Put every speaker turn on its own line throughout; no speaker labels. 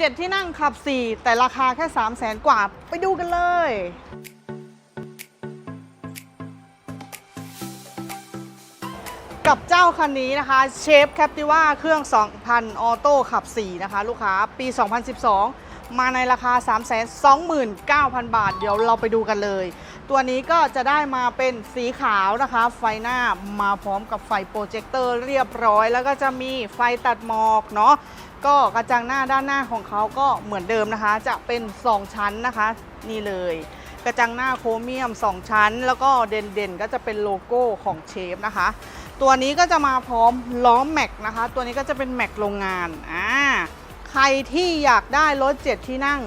7 ที่นั่งขับ 4 แต่ราคาแค่ 3 0 0แสนกว่า ไปดูกันเลย กับเจ้าคันนี้นะคะเชฟแคปติว่าเครื่อง 2,000 ออโต้ขับ 4 นะคะ ลูกค้าปี 2012 มาในราคา 329,000 บาท เดี๋ยวเราไปดูกันเลย ตัวนี้ก็จะได้มาเป็นสีขาวนะคะ ไฟหน้ามาพร้อมกับไฟโปรเจคเตอร์เรียบร้อย แล้วก็จะมีไฟตัดหมอกเนาะ ก็กระจังหน้าด้านหน้าของเขาก็เหมือนเดิมนะคะ จะเป็น 2 ชั้นนะคะ นี่เลย กระจังหน้าโครเมียม 2 ชั้น แล้วก็เด่นๆ ก็จะเป็นโลโก้ของเชฟนะคะ ตัวนี้ก็จะมาพร้อมล้อแม็กนะคะ ตัวนี้ก็จะเป็นแม็กโรงงานอ่าใครที่อยากได้รถ7ที่นั่ง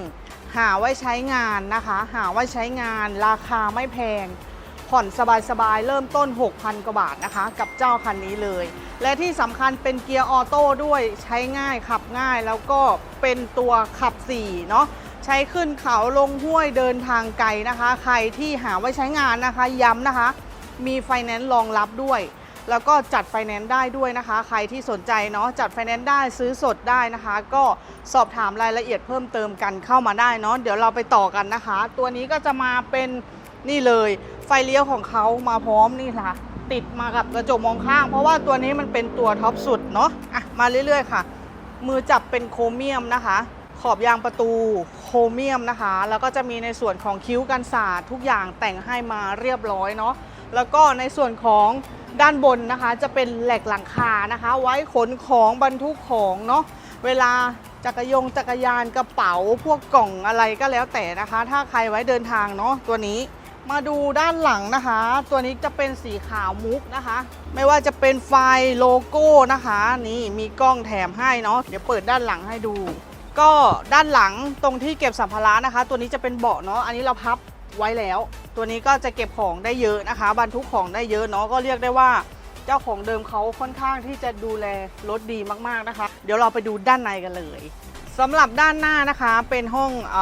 หาไว้ใช้งานนะคะ หาไว้ใช้งานราคาไม่แพง ผ่อนสบายๆ เริ่มต้น 6,000 กว่าบาทนะคะ กับเจ้าคันนี้เลย และที่สำคัญเป็นเกียร์ออโต้ด้วยใช้ง่ายขับง่าย แล้วก็เป็นตัวขับ4เนาะใช้ขึ้นเขาลงห้วยเดินทางไกลนะคะ ใครที่หาไว้ใช้งานนะคะ ย้ำนะคะ มีไฟแนนซ์รองรับด้วย แล้วก็จัดไฟแนนซ์ได้ด้วยนะคะ ใครที่สนใจเนาะจัดไฟแนนซ์ได้ซื้อสดได้นะคะ ก็สอบถามรายละเอียดเพิ่มเติมกันเข้ามาได้เนาะเดี๋ยวเราไปต่อกันนะคะ ตัวนี้ก็จะมาเป็นนี่เลย ไฟเลี้ยวของเขามาพร้อมนี่ค่ะ ติดมากับกระจกมองข้าง เพราะว่าตัวนี้มันเป็นตัวท็อปสุดเนาะอะมาเรื่อยๆค่ะ มือจับเป็นโครเมียมนะคะ ขอบยางประตูโครเมียมนะคะ แล้วก็จะมีในส่วนของคิ้วกันสาดทุกอย่างแต่งให้มาเรียบร้อยเนาะแล้วก็ในส่วนของด้านบนนะคะจะเป็นแหลกหลังคานะคะ ไว้ขนของบรรทุกของเนาะเวลาจักรยงจักรยานกระเป๋าพวกกล่องอะไรก็แล้วแต่นะคะ ถ้าใครไว้เดินทางเนาะตัวนี้ มาดูด้านหลังนะคะ ตัวนี้จะเป็นสีขาวมุกนะคะ ไม่ว่าจะเป็นไฟโลโก้นะคะ นี่มีกล้องแถมให้เนาะเดี๋ยวเปิดด้านหลังให้ดู ก็ด้านหลังตรงที่เก็บสัมภาระนะคะ ตัวนี้จะเป็นเบาะเนาะอันนี้เราพับไว้แล้ว ตัวนี้ก็จะเก็บของได้เยอะนะคะ บรรทุกของได้เยอะเนาะก็เรียกได้ว่าเจ้าของเดิมเขาค่อนข้างที่จะดูแลรถดีมากๆนะคะ เดี๋ยวเราไปดูด้านในกันเลยสำหรับด้านหน้านะคะเป็นห้องอ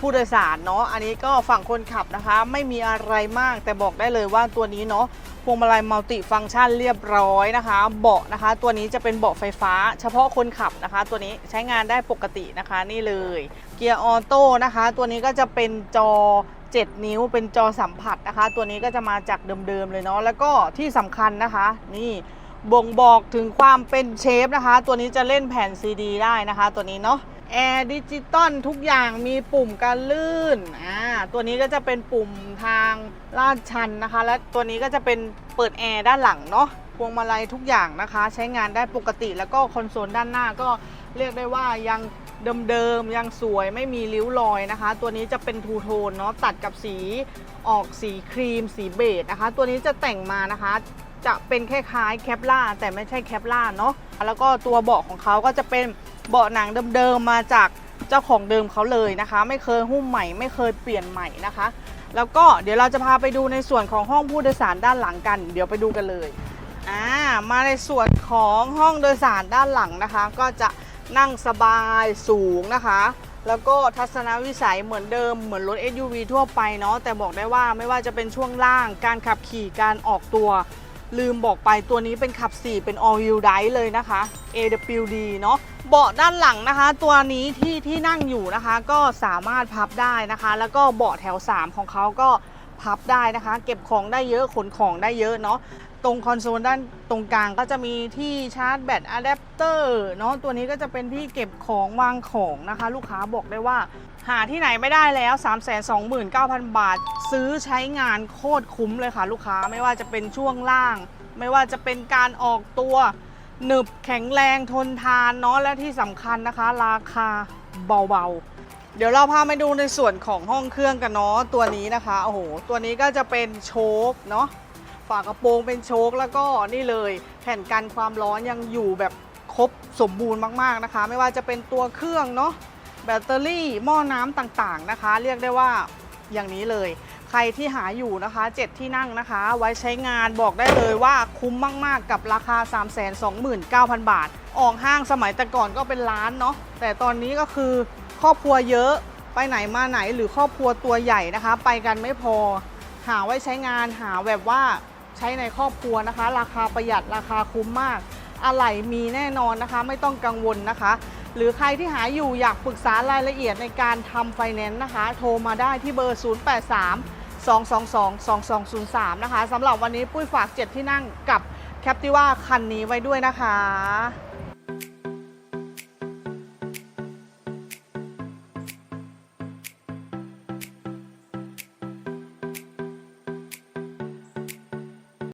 ผู้โดยสารเนาะ อันนี้ก็ฝั่งคนขับนะคะ ไม่มีอะไรมากแต่บอกได้เลยว่าตัวนี้เนาะพวงมาลัยมัลติฟังก์ชันเรียบร้อยนะคะ เบาะนะคะ ตัวนี้จะเป็นเบาะไฟฟ้า เฉพาะคนขับนะคะ ตัวนี้ใช้งานได้ปกตินะคะนี่เลย เกียร์ออโต้นะคะ ตัวนี้ก็จะเป็นจอ 7 นิ้วเป็นจอสัมผัสนะคะ ตัวนี้ก็จะมาจากเดิมๆเลยเนาะแล้วก็ที่สำคัญนะคะ นี่บ่งบอกถึงความเป็นเชฟนะคะ ตัวนี้จะเล่นแผ่นซีดีได้นะคะ ตัวนี้เนาะ แอร์ดิจิตอลทุกอย่างมีปุ่มการลื่นอ่าตัวนี้ก็จะเป็นปุ่มทางลาดชันนะคะ และตัวนี้ก็จะเป็นเปิดแอร์ด้านหลังเนาะพวงมาลัยทุกอย่างนะคะ ใช้งานได้ปกติแล้วก็คอนโซลด้านหน้าก็เรียกได้ว่ายังเดิมๆยังสวยไม่มีริ้วรอยนะคะ ตัวนี้จะเป็นทูโทนเนาะตัดกับสีออกสีครีม สีเบจนะคะ ตัวนี้จะแต่งมานะคะ จะเป็นคล้ายๆแคปล่าแต่ไม่ใช่แคปล่าเนาะแล้วก็ตัวเบาะของเขาก็จะเป็น เบาะหนังเดิมๆมาจากเจ้าของเดิมเขาเลยนะคะ ไม่เคยหุ้มใหม่ ไม่เคยเปลี่ยนใหม่นะคะ แล้วก็เดี๋ยวเราจะพาไปดูในส่วนของห้องผู้โดยสารด้านหลังกัน เดี๋ยวไปดูกันเลยอ่ามาในส่วนของห้องโดยสารด้านหลังนะคะ ก็จะนั่งสบายสูงนะคะ แล้วก็ทัศนวิสัยเหมือนเดิมเหมือนรถ SUV ทั่วไปเนาะแต่บอกได้ว่าไม่ว่าจะเป็นช่วงล่างการขับขี่การออกตัว ลืมบอกไปตัวนี้เป็นขับ 4 เป็น all wheel drive เลยนะคะ AWD เนาะเบาะด้านหลังนะคะ ตัวนี้ที่ที่นั่งอยู่นะคะ ก็สามารถพับได้นะคะ แล้วก็เบาะแถว 3 ของเขาก็ พับได้นะคะ เก็บของได้เยอะขนของได้เยอะเนาะตรงคอนโซลด้านตรงกลางก็จะมีที่ชาร์จแบตอะแดปเตอร์เนาะตัวนี้ก็จะเป็นที่เก็บของวางของนะคะ ลูกค้าบอกได้ว่า หาที่ไหนไม่ได้แล้ว 329,000 บาท ซื้อใช้งานโคตรคุ้มเลยค่ะ ลูกค้าไม่ว่าจะเป็นช่วงล่าง ไม่ว่าจะเป็นการออกตัวหนึบแข็งแรงทนทานเนาะและที่สำคัญนะคะ ราคาเบาๆ เดี๋ยวเราพาไปดูในส่วนของห้องเครื่องกันเนาะตัวนี้นะคะโอ้โหตัวนี้ก็จะเป็นโชคเนาะฝากระโปรงเป็นโชคแล้วก็นี่เลยแผ่นกันความร้อนยังอยู่แบบครบสมบูรณ์มากๆนะคะ ไม่ว่าจะเป็นตัวเครื่องเนาะแบตเตอรี่หม้อน้ำต่างๆนะคะ เรียกได้ว่าอย่างนี้เลย ใครที่หาอยู่นะคะ 7 ที่นั่งนะคะ ไว้ใช้งานบอกได้เลยว่าคุ้มมากๆกับราคา 329,000 บาท ออกห้างสมัยแต่ก่อนก็เป็นล้านเนาะแต่ตอนนี้ก็คือ ครอบครัวเยอะไปไหนมาไหนหรือครอบครัวตัวใหญ่นะคะ ไปกันไม่พอ หาไว้ใช้งานหาแบบว่าใช้ในครอบครัวนะคะ ราคาประหยัดราคาคุ้มมาก อะไหล่มีแน่นอนนะคะ ไม่ต้องกังวลนะคะ หรือใครที่หาอยู่อยากปรึกษารายละเอียดในการทำไฟแนนซ์นะคะ โทรมาได้ที่เบอร์ 083 222 2203 นะคะสำหรับวันนี้ปุ้ยฝาก 7 ที่นั่งกับแคปติว่าคันนี้ไว้ด้วยนะคะ